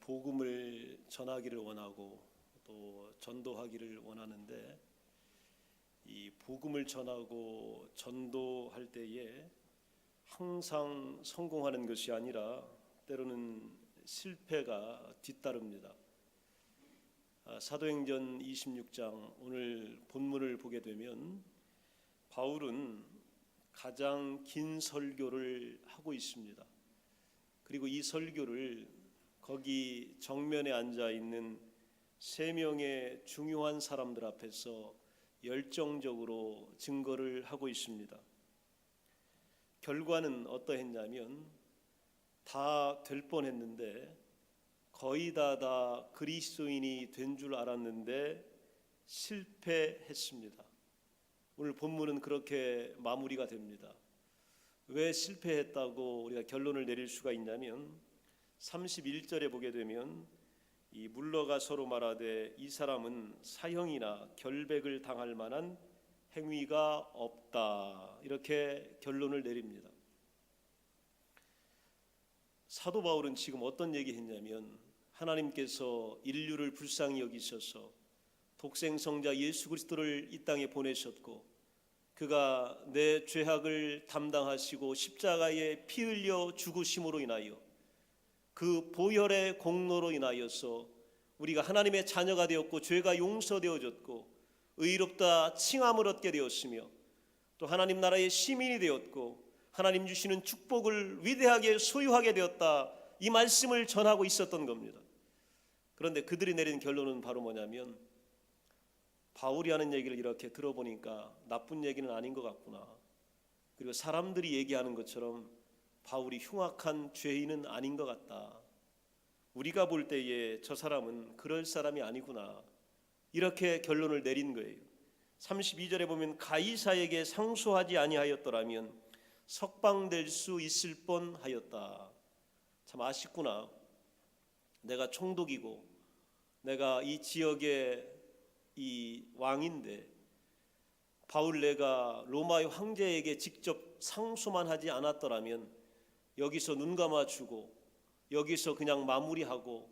복음을 전하기를 원하고 또 전도하기를 원하는데 이 복음을 전하고 전도할 때에 항상 성공하는 것이 아니라 때로는 실패가 뒤따릅니다. 아, 사도행전 26장 오늘 본문을 보게 되면 바울은 가장 긴 설교를 하고 있습니다. 그리고 이 설교를 거기 정면에 앉아 있는 세 명의 중요한 사람들 앞에서 열정적으로 증거를 하고 있습니다. 결과는 어떠했냐면 다 될 뻔했는데 거의 다 다 그리스도인이 된 줄 알았는데 실패했습니다. 오늘 본문은 그렇게 마무리가 됩니다. 왜 실패했다고 우리가 결론을 내릴 수가 있냐면 31절에 보게 되면 이 물러가 서로 말하되 이 사람은 사형이나 결백을 당할 만한 행위가 없다 이렇게 결론을 내립니다. 사도 바울은 지금 어떤 얘기 했냐면 하나님께서 인류를 불쌍히 여기셔서 독생 성자 예수 그리스도를 이 땅에 보내셨고 그가 내 죄악을 담당하시고 십자가에 피 흘려 죽으심으로 인하여 그 보혈의 공로로 인하여서 우리가 하나님의 자녀가 되었고 죄가 용서되어졌고 의롭다 칭함을 얻게 되었으며 또 하나님 나라의 시민이 되었고 하나님 주시는 축복을 위대하게 소유하게 되었다 이 말씀을 전하고 있었던 겁니다. 그런데 그들이 내린 결론은 바로 뭐냐면 바울이 하는 얘기를 이렇게 들어보니까 나쁜 얘기는 아닌 것 같구나. 그리고 사람들이 얘기하는 것처럼 바울이 흉악한 죄인은 아닌 것 같다. 우리가 볼 때에 저 사람은 그럴 사람이 아니구나. 이렇게 결론을 내린 거예요. 32절에 보면 가이사에게 상소하지 아니하였더라면 석방될 수 있을 뻔하였다. 참 아쉽구나. 내가 총독이고 내가 이 지역의 이 왕인데 바울 내가 로마의 황제에게 직접 상소만 하지 않았더라면 여기서 눈 감아주고 여기서 그냥 마무리하고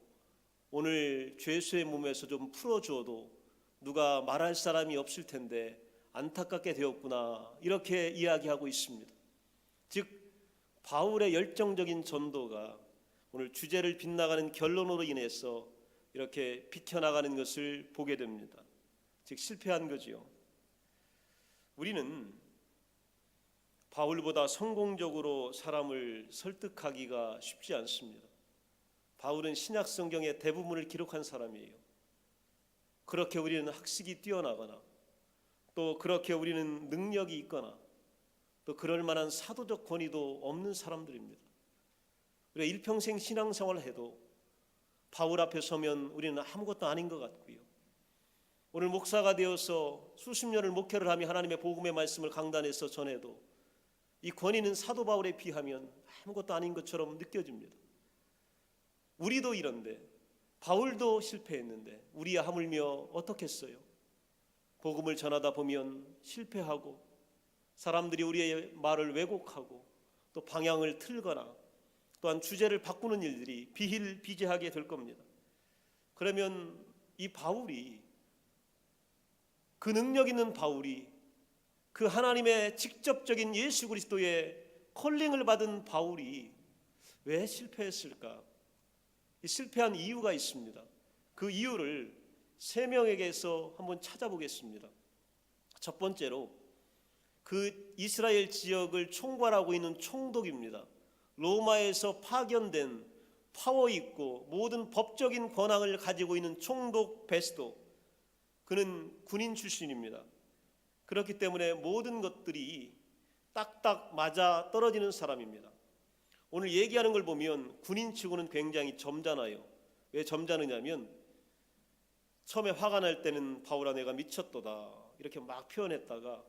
오늘 죄수의 몸에서 좀 풀어주어도 누가 말할 사람이 없을 텐데 안타깝게 되었구나 이렇게 이야기하고 있습니다. 즉 바울의 열정적인 전도가 오늘 주제를 빗나가는 결론으로 인해서 이렇게 비켜나가는 것을 보게 됩니다. 즉 실패한 거지요. 우리는 바울보다 성공적으로 사람을 설득하기가 쉽지 않습니다. 바울은 신약 성경의 대부분을 기록한 사람이에요. 그렇게 우리는 학식이 뛰어나거나 또 그렇게 우리는 능력이 있거나 또 그럴 만한 사도적 권위도 없는 사람들입니다. 우리가 일평생 신앙생활을 해도 바울 앞에 서면 우리는 아무것도 아닌 것 같고요. 오늘 목사가 되어서 수십 년을 목회를 하며 하나님의 복음의 말씀을 강단에서 전해도 이 권위는 사도 바울에 비하면 아무것도 아닌 것처럼 느껴집니다. 우리도 이런데 바울도 실패했는데 우리야 하물며 어떻겠어요? 복음을 전하다 보면 실패하고 사람들이 우리의 말을 왜곡하고 또 방향을 틀거나 또한 주제를 바꾸는 일들이 비일비재하게 될 겁니다. 그러면 이 바울이 그 능력 있는 바울이 그 하나님의 직접적인 예수 그리스도의 콜링을 받은 바울이 왜 실패했을까? 실패한 이유가 있습니다. 그 이유를 세 명에게서 한번 찾아보겠습니다. 첫 번째로 그 이스라엘 지역을 총괄하고 있는 총독입니다. 로마에서 파견된 파워 있고 모든 법적인 권한을 가지고 있는 총독 베스도 그는 군인 출신입니다. 그렇기 때문에 모든 것들이 딱딱 맞아 떨어지는 사람입니다. 오늘 얘기하는 걸 보면 군인 치고는 굉장히 점잖아요. 왜 점잖으냐면 처음에 화가 날 때는 바울아 내가 미쳤도다 이렇게 막 표현했다가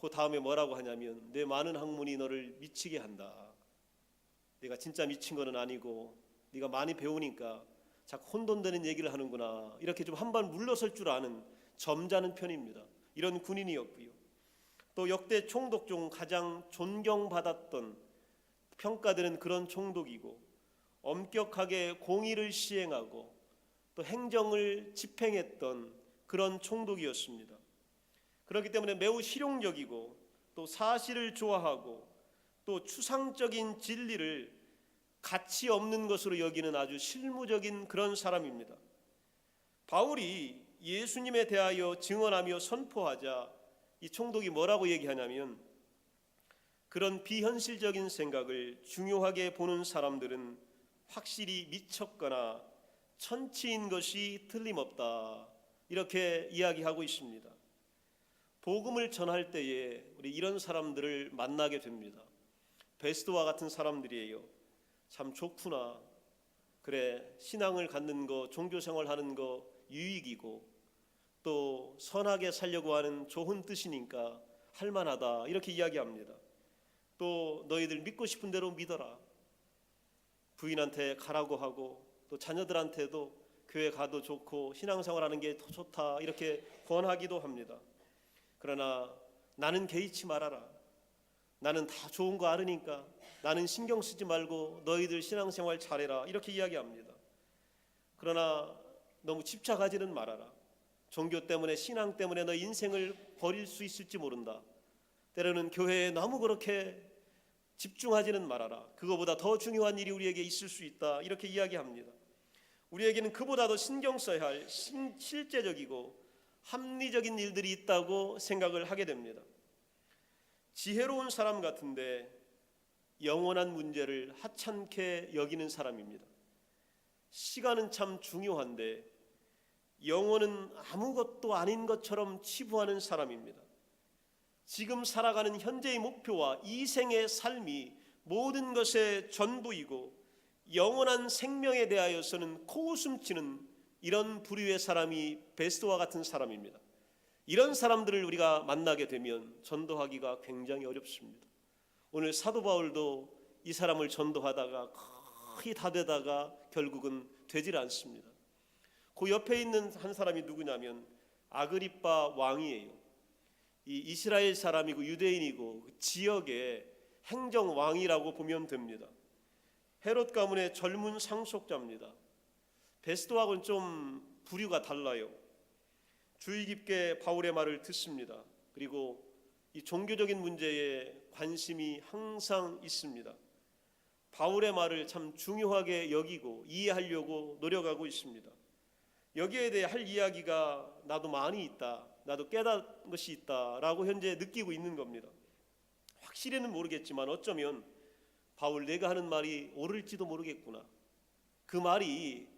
그 다음에 뭐라고 하냐면 내 많은 학문이 너를 미치게 한다. 네가 진짜 미친 거는 아니고 네가 많이 배우니까 자꾸 혼돈되는 얘기를 하는구나 이렇게 좀 한 번 물러설 줄 아는 점잖은 편입니다. 이런 군인이었고요. 또 역대 총독 중 가장 존경받았던 평가되는 그런 총독이고 엄격하게 공의를 시행하고 또 행정을 집행했던 그런 총독이었습니다. 그렇기 때문에 매우 실용적이고 또 사실을 좋아하고 또 추상적인 진리를 가치 없는 것으로 여기는 아주 실무적인 그런 사람입니다. 바울이 예수님에 대하여 증언하며 선포하자 이 총독이 뭐라고 얘기하냐면 그런 비현실적인 생각을 중요하게 보는 사람들은 확실히 미쳤거나 천치인 것이 틀림없다. 이렇게 이야기하고 있습니다. 복음을 전할 때에 우리 이런 사람들을 만나게 됩니다. 베스트와 같은 사람들이에요. 참 좋구나. 그래 신앙을 갖는 거, 종교 생활하는 거 유익이고 또 선하게 살려고 하는 좋은 뜻이니까 할 만하다 이렇게 이야기합니다. 또 너희들 믿고 싶은 대로 믿어라. 부인한테 가라고 하고 또 자녀들한테도 교회 가도 좋고 신앙생활 하는 게 더 좋다 이렇게 권하기도 합니다. 그러나 나는 개의치 말아라. 나는 다 좋은 거 알으니까 나는 신경 쓰지 말고 너희들 신앙생활 잘해라 이렇게 이야기합니다. 그러나 너무 집착하지는 말아라. 종교 때문에 신앙 때문에 너 인생을 버릴 수 있을지 모른다. 때로는 교회에 너무 그렇게 집중하지는 말아라. 그거보다 더 중요한 일이 우리에게 있을 수 있다. 이렇게 이야기합니다. 우리에게는 그보다도 신경 써야 할 신- 실제적이고 합리적인 일들이 있다고 생각을 하게 됩니다. 지혜로운 사람 같은데 영원한 문제를 하찮게 여기는 사람입니다. 시간은 참 중요한데 영혼은 아무것도 아닌 것처럼 치부하는 사람입니다. 지금 살아가는 현재의 목표와 이 생의 삶이 모든 것의 전부이고 영원한 생명에 대하여서는 코웃음치는 이런 부류의 사람이 베스트와 같은 사람입니다. 이런 사람들을 우리가 만나게 되면 전도하기가 굉장히 어렵습니다. 오늘 사도 바울도 이 사람을 전도하다가 거의 다 되다가 결국은 되질 않습니다. 그 옆에 있는 한 사람이 누구냐면 아그리빠 왕이에요. 이 이스라엘 사람이고 유대인이고 그 지역의 행정 왕이라고 보면 됩니다. 헤롯 가문의 젊은 상속자입니다. 베스도하고는 좀 부류가 달라요. 주의 깊게 바울의 말을 듣습니다. 그리고 이 종교적인 문제에 관심이 항상 있습니다. 바울의 말을 참 중요하게 여기고 이해하려고 노력하고 있습니다. 여기에 대해 할 이야기가 나도 많이 있다. 나도 깨달은 것이 있다라고 현재 느끼고 있는 겁니다. 확실히는 모르겠지만 어쩌면 바울 내가 하는 말이 옳을지도 모르겠구나. 그 말이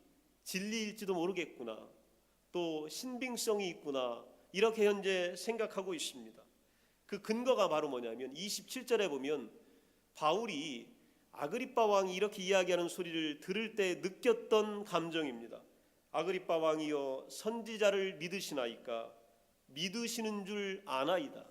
진리일지도 모르겠구나. 또 신빙성이 있구나. 이렇게 현재 생각하고 있습니다. 그 근거가 바로 뭐냐면 27절에 보면 바울이 아그리빠 왕이 이렇게 이야기하는 소리를 들을 때 느꼈던 감정입니다. 아그리빠 왕이여 선지자를 믿으시나이까 믿으시는 줄 아나이다.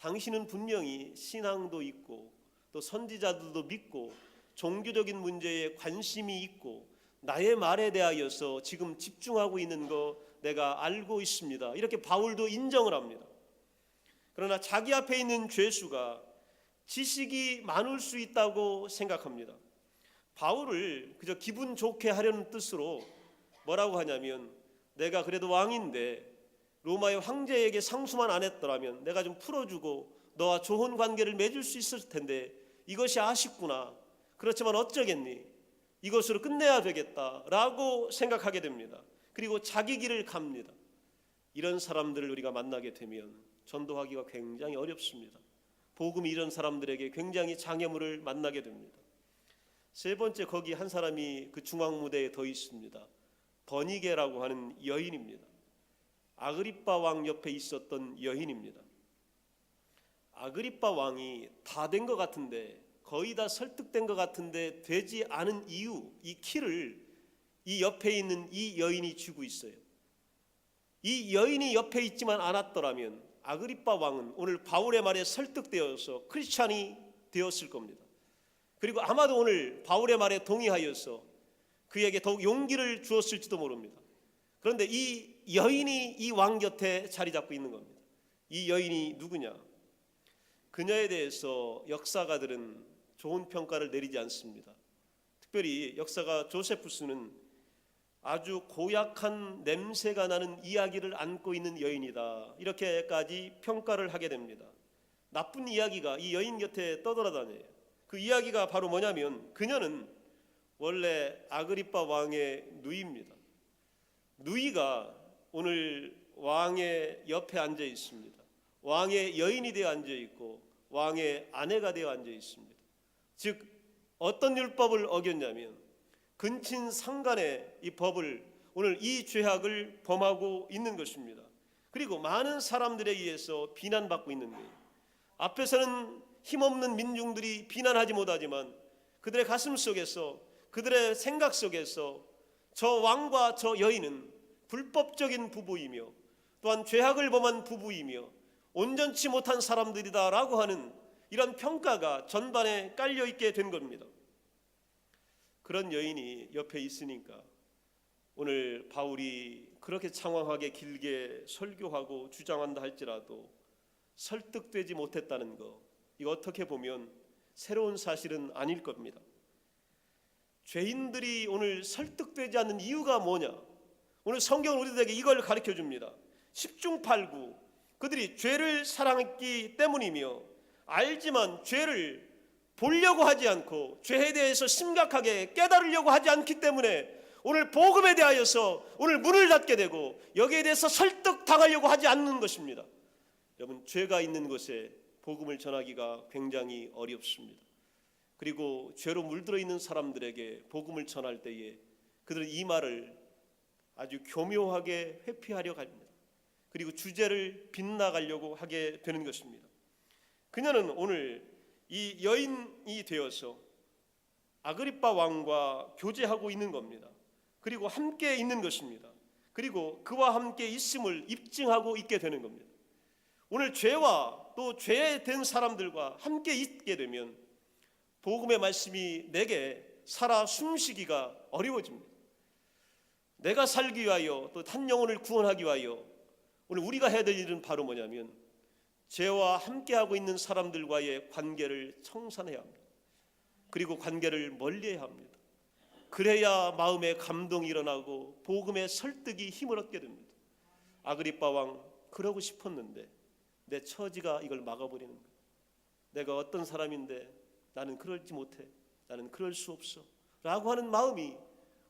당신은 분명히 신앙도 있고 또 선지자들도 믿고 종교적인 문제에 관심이 있고 나의 말에 대하여서 지금 집중하고 있는 거 내가 알고 있습니다. 이렇게 바울도 인정을 합니다. 그러나 자기 앞에 있는 죄수가 지식이 많을 수 있다고 생각합니다. 바울을 그저 기분 좋게 하려는 뜻으로 뭐라고 하냐면 내가 그래도 왕인데 로마의 황제에게 상수만 안 했더라면 내가 좀 풀어주고 너와 좋은 관계를 맺을 수 있을 텐데 이것이 아쉽구나. 그렇지만 어쩌겠니? 이것으로 끝내야 되겠다라고 생각하게 됩니다. 그리고 자기 길을 갑니다. 이런 사람들을 우리가 만나게 되면 전도하기가 굉장히 어렵습니다. 복음이 이런 사람들에게 굉장히 장애물을 만나게 됩니다. 세 번째 거기 한 사람이 그 중앙 무대에 더 있습니다. 버니게라고 하는 여인입니다. 아그리빠 왕 옆에 있었던 여인입니다. 아그리빠 왕이 다 된 것 같은데 거의 다 설득된 것 같은데 되지 않은 이유 이 키를 이 옆에 있는 이 여인이 쥐고 있어요. 이 여인이 옆에 있지만 않았더라면 아그리빠 왕은 오늘 바울의 말에 설득되어서 크리스찬이 되었을 겁니다. 그리고 아마도 오늘 바울의 말에 동의하여서 그에게 더욱 용기를 주었을지도 모릅니다. 그런데 이 여인이 이 왕 곁에 자리 잡고 있는 겁니다. 이 여인이 누구냐? 그녀에 대해서 역사가들은 좋은 평가를 내리지 않습니다. 특별히 역사가 조세푸스는 아주 고약한 냄새가 나는 이야기를 안고 있는 여인이다. 이렇게까지 평가를 하게 됩니다. 나쁜 이야기가 이 여인 곁에 떠돌아다녀요. 그 이야기가 바로 뭐냐면 그녀는 원래 아그리파 왕의 누이입니다. 누이가 오늘 왕의 옆에 앉아 있습니다. 왕의 여인이 되어 앉아 있고 왕의 아내가 되어 앉아 있습니다. 즉 어떤 율법을 어겼냐면 근친 상간의 이 법을 오늘 이 죄악을 범하고 있는 것입니다. 그리고 많은 사람들에 의해서 비난받고 있는 거예요. 앞에서는 힘없는 민중들이 비난하지 못하지만 그들의 가슴 속에서 그들의 생각 속에서 저 왕과 저 여인은 불법적인 부부이며 또한 죄악을 범한 부부이며 온전치 못한 사람들이다라고 하는 이런 평가가 전반에 깔려 있게 된 겁니다. 그런 여인이 옆에 있으니까 오늘 바울이 그렇게 장황하게 길게 설교하고 주장한다 할지라도 설득되지 못했다는 거 이거 어떻게 보면 새로운 사실은 아닐 겁니다. 죄인들이 오늘 설득되지 않는 이유가 뭐냐? 오늘 성경은 우리들에게 이걸 가르쳐 줍니다. 10중 8구 그들이 죄를 사랑했기 때문이며 알지만 죄를 보려고 하지 않고 죄에 대해서 심각하게 깨달으려고 하지 않기 때문에 오늘 복음에 대하여서 오늘 문을 닫게 되고 여기에 대해서 설득당하려고 하지 않는 것입니다. 여러분 죄가 있는 곳에 복음을 전하기가 굉장히 어렵습니다. 그리고 죄로 물들어 있는 사람들에게 복음을 전할 때에 그들은 이 말을 아주 교묘하게 회피하려 합니다. 그리고 주제를 빗나가려고 하게 되는 것입니다. 그녀는 오늘 이 여인이 되어서 아그리파 왕과 교제하고 있는 겁니다. 그리고 함께 있는 것입니다. 그리고 그와 함께 있음을 입증하고 있게 되는 겁니다. 오늘 죄와 또 죄된 사람들과 함께 있게 되면 복음의 말씀이 내게 살아 숨쉬기가 어려워집니다. 내가 살기 위하여 또 한 영혼을 구원하기 위하여 오늘 우리가 해야 될 일은 바로 뭐냐면 죄와 함께하고 있는 사람들과의 관계를 청산해야 합니다. 그리고 관계를 멀리해야 합니다. 그래야 마음에 감동이 일어나고 복음의 설득이 힘을 얻게 됩니다. 아그리파 왕 그러고 싶었는데 내 처지가 이걸 막아버리는 거예요. 내가 어떤 사람인데 나는 그럴지 못해. 나는 그럴 수 없어. 라고 하는 마음이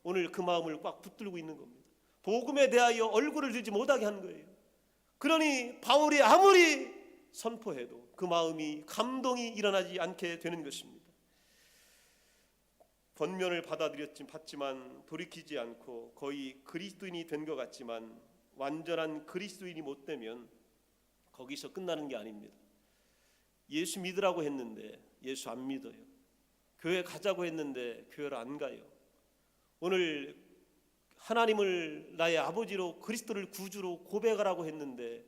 오늘 그 마음을 꽉 붙들고 있는 겁니다. 복음에 대하여 얼굴을 들지 못하게 하는 거예요. 그러니 바울이 아무리 선포해도 그 마음이 감동이 일어나지 않게 되는 것입니다. 권면을 받아들였지 받지만 돌이키지 않고 거의 그리스도인이 된 것 같지만 완전한 그리스도인이 못 되면 거기서 끝나는 게 아닙니다. 예수 믿으라고 했는데 예수 안 믿어요. 교회 가자고 했는데 교회를 안 가요. 오늘 하나님을 나의 아버지로 그리스도를 구주로 고백하라고 했는데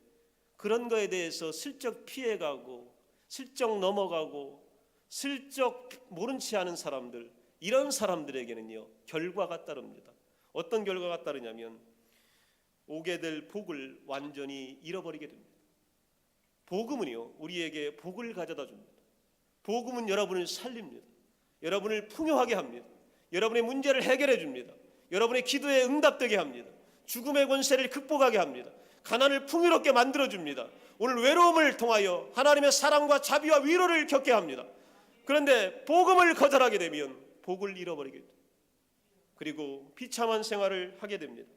그런 거에 대해서 슬쩍 피해가고 슬쩍 넘어가고 슬쩍 모른 체 하는 사람들 이런 사람들에게는요 결과가 따릅니다. 어떤 결과가 따르냐면 오게 될 복을 완전히 잃어버리게 됩니다. 복음은요 우리에게 복을 가져다 줍니다. 복음은 여러분을 살립니다. 여러분을 풍요하게 합니다. 여러분의 문제를 해결해 줍니다. 여러분의 기도에 응답되게 합니다. 죽음의 권세를 극복하게 합니다. 가난을 풍요롭게 만들어 줍니다. 오늘 외로움을 통하여 하나님의 사랑과 자비와 위로를 겪게 합니다. 그런데 복음을 거절하게 되면 복을 잃어버리게 됩니다. 그리고 비참한 생활을 하게 됩니다.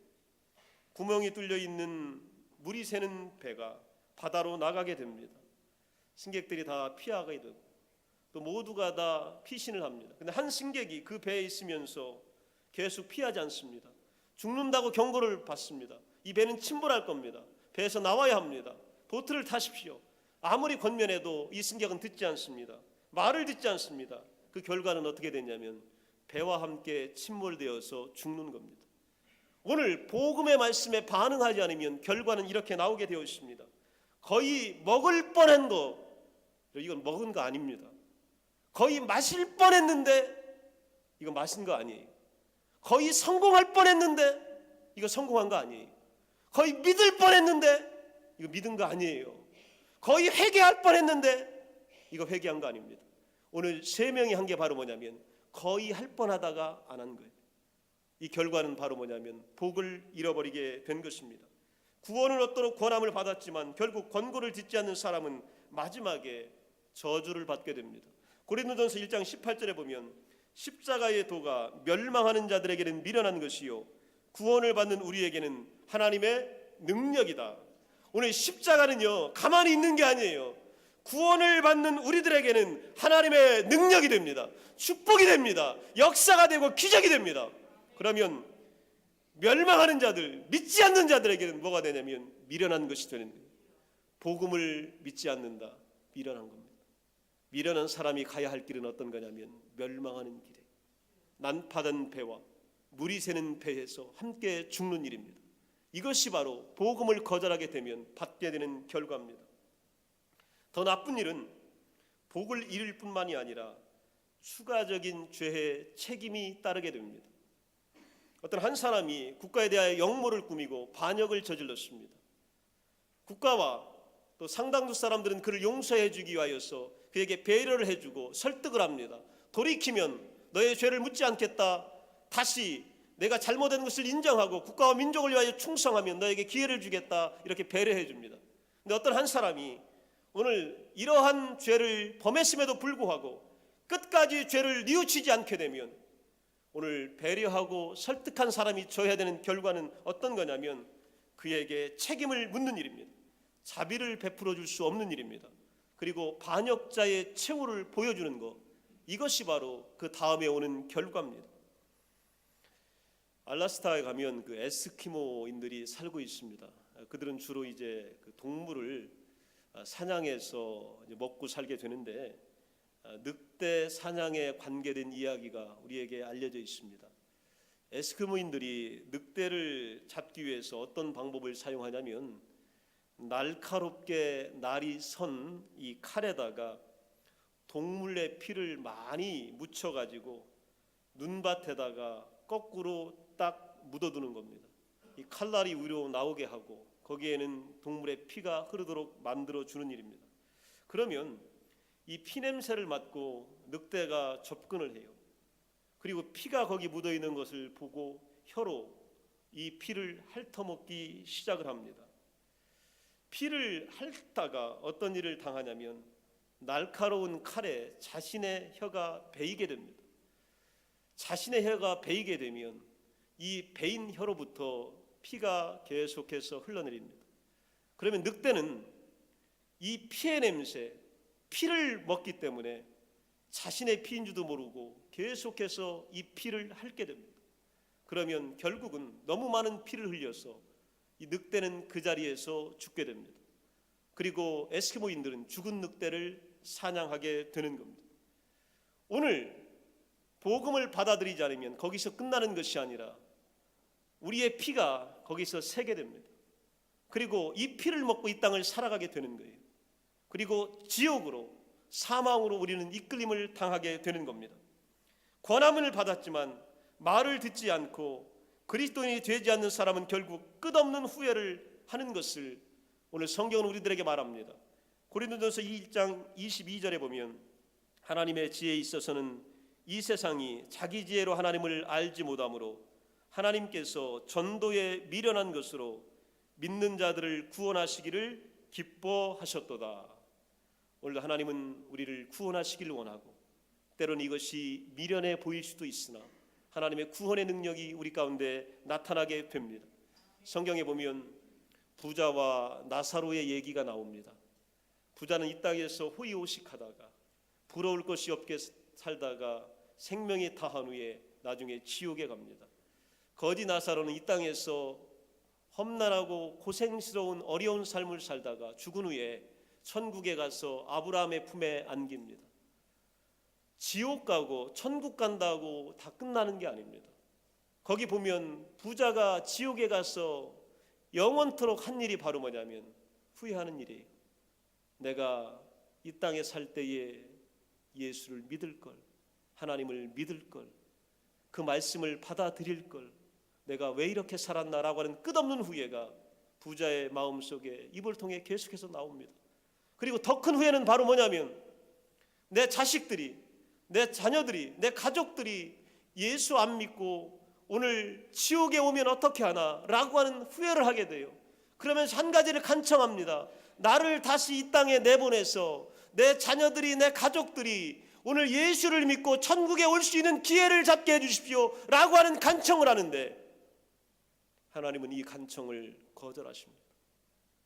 구멍이 뚫려 있는 물이 새는 배가 바다로 나가게 됩니다. 승객들이 다 피하게 되고 또 모두가 다 피신을 합니다. 근데 한 승객이 그 배에 있으면서 계속 피하지 않습니다. 죽는다고 경고를 받습니다. 이 배는 침몰할 겁니다. 배에서 나와야 합니다. 보트를 타십시오. 아무리 권면해도 이 승객은 듣지 않습니다. 말을 듣지 않습니다. 그 결과는 어떻게 됐냐면 배와 함께 침몰되어서 죽는 겁니다. 오늘 복음의 말씀에 반응하지 않으면 결과는 이렇게 나오게 되어 있습니다. 거의 먹을 뻔한 거 이건 먹은 거 아닙니다. 거의 마실 뻔했는데 이거 마신 거 아니에요. 거의 성공할 뻔했는데 이거 성공한 거 아니에요. 거의 믿을 뻔했는데 이거 믿은 거 아니에요. 거의 회개할 뻔했는데 이거 회개한 거 아닙니다. 오늘 세 명이 한 게 바로 뭐냐면 거의 할 뻔하다가 안 한 거예요. 이 결과는 바로 뭐냐면 복을 잃어버리게 된 것입니다. 구원을 얻도록 권함을 받았지만 결국 권고를 듣지 않는 사람은 마지막에 저주를 받게 됩니다. 고린도전서 1장 18절에 보면 십자가의 도가 멸망하는 자들에게는 미련한 것이요 구원을 받는 우리에게는 하나님의 능력이다. 오늘 십자가는요 가만히 있는 게 아니에요. 구원을 받는 우리들에게는 하나님의 능력이 됩니다. 축복이 됩니다. 역사가 되고 기적이 됩니다. 그러면 멸망하는 자들, 믿지 않는 자들에게는 뭐가 되냐면 미련한 것이 되는 거예요. 복음을 믿지 않는다. 미련한 겁니다. 미련한 사람이 가야 할 길은 어떤 거냐면 멸망하는 길에 난파된 배와 물이 새는 배에서 함께 죽는 일입니다. 이것이 바로 복음을 거절하게 되면 받게 되는 결과입니다. 더 나쁜 일은 복을 잃을 뿐만이 아니라 추가적인 죄의 책임이 따르게 됩니다. 어떤 한 사람이 국가에 대하여 역모를 꾸미고 반역을 저질렀습니다. 국가와 또 상당수 사람들은 그를 용서해 주기 위하여서 그에게 배려를 해주고 설득을 합니다. 돌이키면 너의 죄를 묻지 않겠다. 다시 내가 잘못된 것을 인정하고 국가와 민족을 위하여 충성하면 너에게 기회를 주겠다. 이렇게 배려해 줍니다. 근데 어떤 한 사람이 오늘 이러한 죄를 범했음에도 불구하고 끝까지 죄를 뉘우치지 않게 되면 오늘 배려하고 설득한 사람이 줘야 되는 결과는 어떤 거냐면 그에게 책임을 묻는 일입니다. 자비를 베풀어 줄 수 없는 일입니다. 그리고 반역자의 최후를 보여주는 것 이것이 바로 그 다음에 오는 결과입니다. 알라스타에 가면 그 에스키모인들이 살고 있습니다. 그들은 주로 이제 그 동물을 사냥해서 먹고 살게 되는데 늑대 사냥에 관계된 이야기가 우리에게 알려져 있습니다. 에스키모인들이 늑대를 잡기 위해서 어떤 방법을 사용하냐면 날카롭게 날이 선 이 칼에다가 동물의 피를 많이 묻혀 가지고 눈밭에다가 거꾸로 딱 묻어두는 겁니다. 이 칼날이 위로 나오게 하고 거기에는 동물의 피가 흐르도록 만들어 주는 일입니다. 그러면 이 피 냄새를 맡고 늑대가 접근을 해요. 그리고 피가 거기 묻어 있는 것을 보고 혀로 이 피를 핥아먹기 시작을 합니다. 피를 핥다가 어떤 일을 당하냐면 날카로운 칼에 자신의 혀가 베이게 됩니다. 자신의 혀가 베이게 되면 이 베인 혀로부터 피가 계속해서 흘러내립니다. 그러면 늑대는 이 피의 냄새, 피를 먹기 때문에 자신의 피인 줄도 모르고 계속해서 이 피를 핥게 됩니다. 그러면 결국은 너무 많은 피를 흘려서 이 늑대는 그 자리에서 죽게 됩니다. 그리고 에스키모인들은 죽은 늑대를 사냥하게 되는 겁니다. 오늘 복음을 받아들이지 않으면 거기서 끝나는 것이 아니라 우리의 피가 거기서 새게 됩니다. 그리고 이 피를 먹고 이 땅을 살아가게 되는 거예요. 그리고 지옥으로 사망으로 우리는 이끌림을 당하게 되는 겁니다. 권함을 받았지만 말을 듣지 않고 그리스도인이 되지 않는 사람은 결국 끝없는 후회를 하는 것을 오늘 성경은 우리들에게 말합니다. 고린도전서 1장 22절에 보면 하나님의 지혜에 있어서는 이 세상이 자기 지혜로 하나님을 알지 못하므로 하나님께서 전도에 미련한 것으로 믿는 자들을 구원하시기를 기뻐하셨도다. 오늘 하나님은 우리를 구원하시기를 원하고 때로는 이것이 미련해 보일 수도 있으나 하나님의 구원의 능력이 우리 가운데 나타나게 됩니다. 성경에 보면 부자와 나사로의 얘기가 나옵니다. 부자는 이 땅에서 호의호식하다가 부러울 것이 없게 살다가 생명이 다한 후에 나중에 지옥에 갑니다. 거지 나사로는 이 땅에서 험난하고 고생스러운 어려운 삶을 살다가 죽은 후에 천국에 가서 아브라함의 품에 안깁니다. 지옥 가고 천국 간다고 다 끝나는 게 아닙니다. 거기 보면 부자가 지옥에 가서 영원토록 한 일이 바로 뭐냐면 후회하는 일이에요. 내가 이 땅에 살 때에 예수를 믿을 걸, 하나님을 믿을 걸, 그 말씀을 받아들일 걸, 내가 왜 이렇게 살았나라고 하는 끝없는 후회가 부자의 마음 속에 입을 통해 계속해서 나옵니다. 그리고 더 큰 후회는 바로 뭐냐면 내 자식들이 내 자녀들이 내 가족들이 예수 안 믿고 오늘 지옥에 오면 어떻게 하나 라고 하는 후회를 하게 돼요. 그러면서 한 가지를 간청합니다. 나를 다시 이 땅에 내보내서 내 자녀들이 내 가족들이 오늘 예수를 믿고 천국에 올 수 있는 기회를 잡게 해 주십시오 라고 하는 간청을 하는데 하나님은 이 간청을 거절하십니다.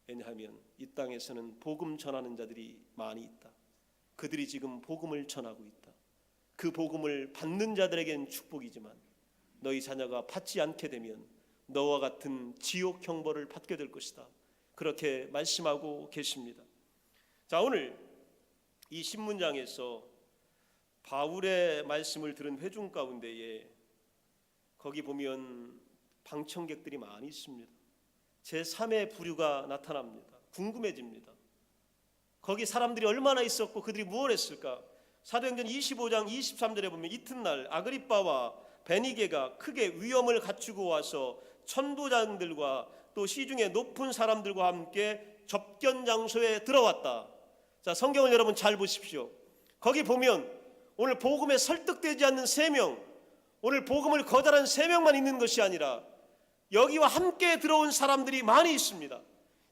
왜냐하면 이 땅에서는 복음 전하는 자들이 많이 있다. 그들이 지금 복음을 전하고 있다. 그 복음을 받는 자들에게는 축복이지만 너희 자녀가 받지 않게 되면 너와 같은 지옥 형벌을 받게 될 것이다. 그렇게 말씀하고 계십니다. 자, 오늘 이 신문장에서 바울의 말씀을 들은 회중 가운데에 거기 보면 방청객들이 많이 있습니다. 제3의 부류가 나타납니다. 궁금해집니다. 거기 사람들이 얼마나 있었고 그들이 무엇 했을까? 사도행전 25장 23절에 보면 이튿날 아그리빠와 베니게가 크게 위험을 갖추고 와서 천부장들과 또 시중에 높은 사람들과 함께 접견 장소에 들어왔다. 자, 성경을 여러분 잘 보십시오. 거기 보면 오늘 복음에 설득되지 않는 세 명, 오늘 복음을 거절한 세 명만 있는 것이 아니라 여기와 함께 들어온 사람들이 많이 있습니다.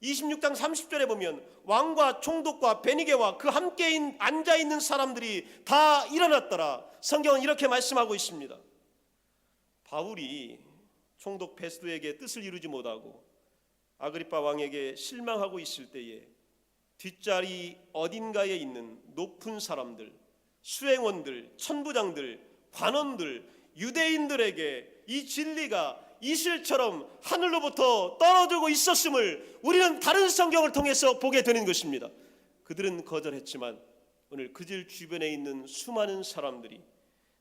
26장 30절에 보면 왕과 총독과 베니게와 그 함께 인- 앉아 있는 사람들이 다 일어났더라. 성경은 이렇게 말씀하고 있습니다. 바울이 총독 베스도에게 뜻을 이루지 못하고 아그리파 왕에게 실망하고 있을 때에 뒷자리 어딘가에 있는 높은 사람들, 수행원들, 천부장들, 관원들, 유대인들에게 이 진리가 이슬처럼 하늘로부터 떨어지고 있었음을 우리는 다른 성경을 통해서 보게 되는 것입니다. 그들은 거절했지만 오늘 그들 주변에 있는 수많은 사람들이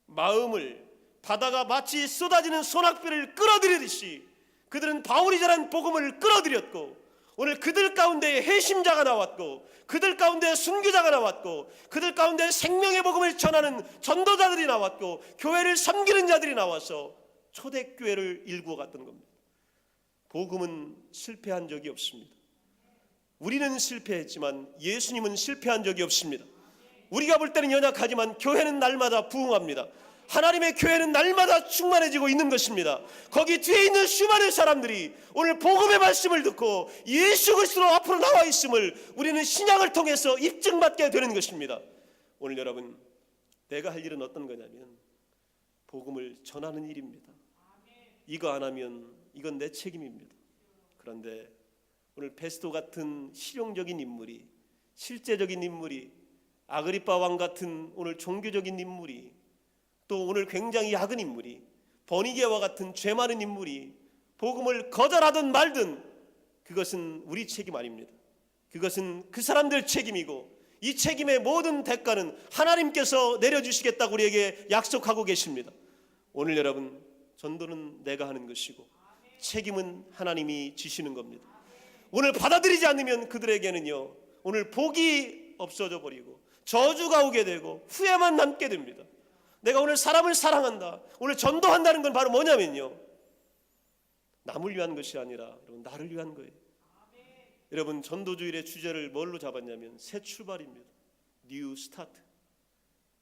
마음을 바다가 마치 쏟아지는 소낙비를 끌어들이듯이 그들은 바울이 전한 복음을 끌어들였고 오늘 그들 가운데 해심자가 나왔고 그들 가운데 순교자가 나왔고 그들 가운데 생명의 복음을 전하는 전도자들이 나왔고 교회를 섬기는 자들이 나와서 초대교회를 일구어 갔던 겁니다. 복음은 실패한 적이 없습니다. 우리는 실패했지만 예수님은 실패한 적이 없습니다. 우리가 볼 때는 연약하지만 교회는 날마다 부흥합니다. 하나님의 교회는 날마다 충만해지고 있는 것입니다. 거기 뒤에 있는 수많은 사람들이 오늘 복음의 말씀을 듣고 예수 그리스도로 앞으로 나와 있음을 우리는 신약을 통해서 입증받게 되는 것입니다. 오늘 여러분 내가 할 일은 어떤 거냐면 복음을 전하는 일입니다. 이거 안 하면 이건 내 책임입니다. 그런데 오늘 베스도 같은 실용적인 인물이 실제적인 인물이 아그리파 왕 같은 오늘 종교적인 인물이 또 오늘 굉장히 약은 인물이 버니게와 같은 죄 많은 인물이 복음을 거절하든 말든 그것은 우리 책임 아닙니다. 그것은 그 사람들 책임이고 이 책임의 모든 대가는 하나님께서 내려주시겠다고 우리에게 약속하고 계십니다. 오늘 여러분 전도는 내가 하는 것이고 책임은 하나님이 지시는 겁니다. 오늘 받아들이지 않으면 그들에게는요 오늘 복이 없어져 버리고 저주가 오게 되고 후회만 남게 됩니다. 내가 오늘 사람을 사랑한다. 오늘 전도한다는 건 바로 뭐냐면요. 남을 위한 것이 아니라 여러분 나를 위한 거예요. 여러분 전도주일의 주제를 뭘로 잡았냐면 새 출발입니다. 뉴 스타트.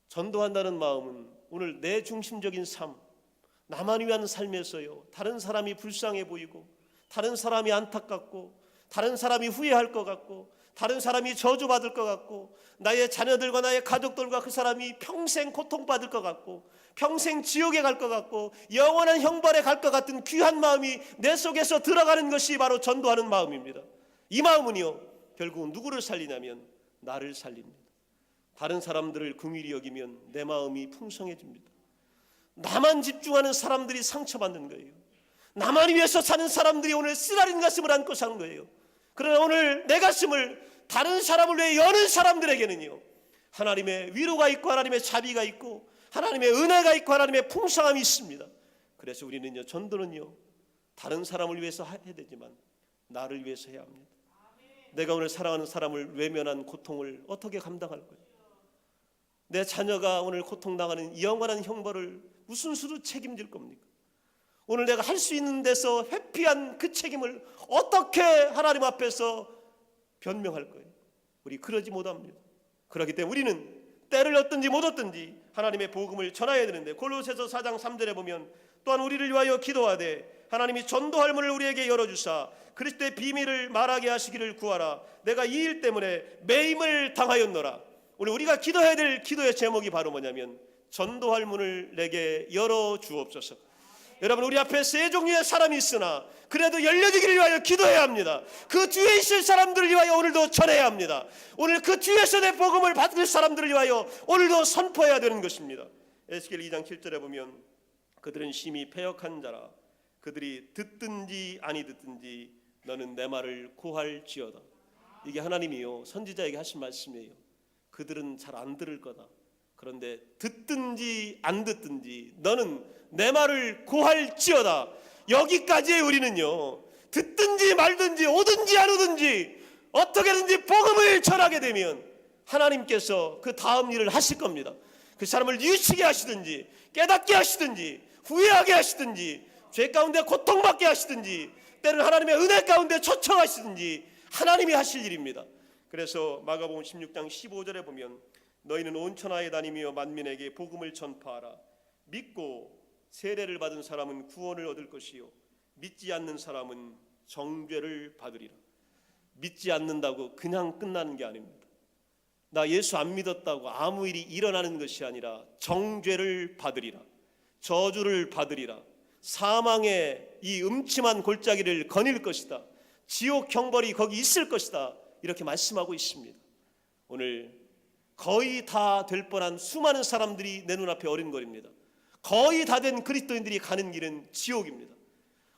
전도한다는 마음은 오늘 내 중심적인 삶, 나만 위한 삶에서요. 다른 사람이 불쌍해 보이고, 다른 사람이 안타깝고, 다른 사람이 후회할 것 같고, 다른 사람이 저주받을 것 같고, 나의 자녀들과 나의 가족들과 그 사람이 평생 고통받을 것 같고, 평생 지옥에 갈 것 같고, 영원한 형벌에 갈 것 같은 귀한 마음이 내 속에서 들어가는 것이 바로 전도하는 마음입니다. 이 마음은요, 결국 누구를 살리냐면 나를 살립니다. 다른 사람들을 긍휼히 여기면 내 마음이 풍성해집니다. 나만 집중하는 사람들이 상처받는 거예요. 나만 위해서 사는 사람들이 오늘 쓰라린 가슴을 안고 사는 거예요. 그러나 오늘 내 가슴을 다른 사람을 위해 여는 사람들에게는요. 하나님의 위로가 있고 하나님의 자비가 있고 하나님의 은혜가 있고 하나님의 풍성함이 있습니다. 그래서 우리는요. 전도는요. 다른 사람을 위해서 해야 되지만 나를 위해서 해야 합니다. 내가 오늘 사랑하는 사람을 외면한 고통을 어떻게 감당할 거예요? 내 자녀가 오늘 고통당하는 영원한 형벌을 무슨 수로 책임질 겁니까? 오늘 내가 할 수 있는 데서 회피한 그 책임을 어떻게 하나님 앞에서 변명할 거예요? 우리 그러지 못합니다. 그렇기 때문에 우리는 때를 얻든지 못 얻든지 하나님의 복음을 전해야 되는데 골로새서 4장 3절에 보면 또한 우리를 위하여 기도하되 하나님이 전도할 문을 우리에게 열어주사 그리스도의 비밀을 말하게 하시기를 구하라 내가 이 일 때문에 매임을 당하였노라 오늘 우리가 기도해야 될 기도의 제목이 바로 뭐냐면 전도할 문을 내게 열어 주옵소서 여러분 우리 앞에 세 종류의 사람이 있으나 그래도 열려지기를 위하여 기도해야 합니다. 그 뒤에 있을 사람들을 위하여 오늘도 전해야 합니다. 오늘 그 뒤에서 내 복음을 받을 사람들을 위하여 오늘도 선포해야 되는 것입니다. 에스겔 2장 7절에 보면 그들은 심히 패역한 자라 그들이 듣든지 아니 듣든지 너는 내 말을 구할지어다. 이게 하나님이요 선지자에게 하신 말씀이에요. 그들은 잘 안 들을 거다. 그런데 듣든지 안 듣든지 너는 내 말을 구할지어다. 여기까지의 우리는요. 듣든지 말든지 오든지 안 오든지 어떻게든지 복음을 전하게 되면 하나님께서 그 다음 일을 하실 겁니다. 그 사람을 뉘우치게 하시든지 깨닫게 하시든지 후회하게 하시든지 죄 가운데 고통받게 하시든지 때는 하나님의 은혜 가운데 초청하시든지 하나님이 하실 일입니다. 그래서 마가복음 16장 15절에 보면 너희는 온 천하에 다니며 만민에게 복음을 전파하라. 믿고 세례를 받은 사람은 구원을 얻을 것이요 믿지 않는 사람은 정죄를 받으리라. 믿지 않는다고 그냥 끝나는 게 아닙니다. 나 예수 안 믿었다고 아무 일이 일어나는 것이 아니라 정죄를 받으리라. 저주를 받으리라. 사망의 이 음침한 골짜기를 거닐 것이다. 지옥 형벌이 거기 있을 것이다. 이렇게 말씀하고 있습니다. 오늘 거의 다 될 뻔한 수많은 사람들이 내 눈앞에 어린거립니다. 거의 다 된 그리스도인들이 가는 길은 지옥입니다.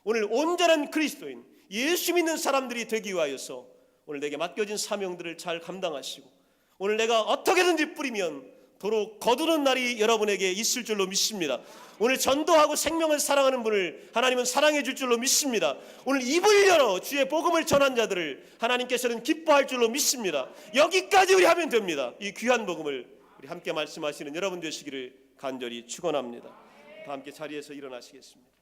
오늘 온전한 그리스도인 예수 믿는 사람들이 되기 위하여서 오늘 내게 맡겨진 사명들을 잘 감당하시고 오늘 내가 어떻게든지 뿌리면 도로 거두는 날이 여러분에게 있을 줄로 믿습니다. 오늘 전도하고 생명을 사랑하는 분을 하나님은 사랑해 줄 줄로 믿습니다. 오늘 입을 열어 주의 복음을 전한 자들을 하나님께서는 기뻐할 줄로 믿습니다. 여기까지 우리 하면 됩니다. 이 귀한 복음을 우리 함께 말씀하시는 여러분 되시기를 간절히 축원합니다. 다 함께 자리에서 일어나시겠습니다.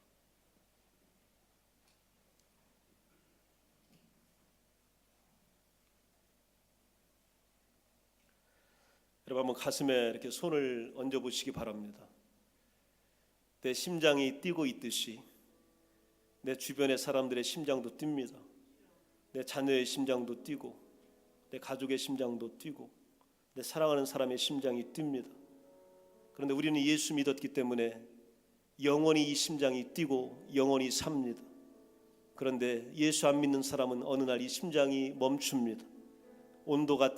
여러분 한번 가슴에 이렇게 손을 얹어 보시기 바랍니다. 내 심장이 뛰고 있듯이 내 주변의 사람들의 심장도 뜁니다. 내 자녀의 심장도 뛰고 내 가족의 심장도 뛰고 내 사랑하는 사람의 심장이 뜁니다. 그런데 우리는 예수 믿었기 때문에 영원히 이 심장이 뛰고 영원히 삽니다. 그런데 예수 안 믿는 사람은 어느 날 이 심장이 멈춥니다. 온도가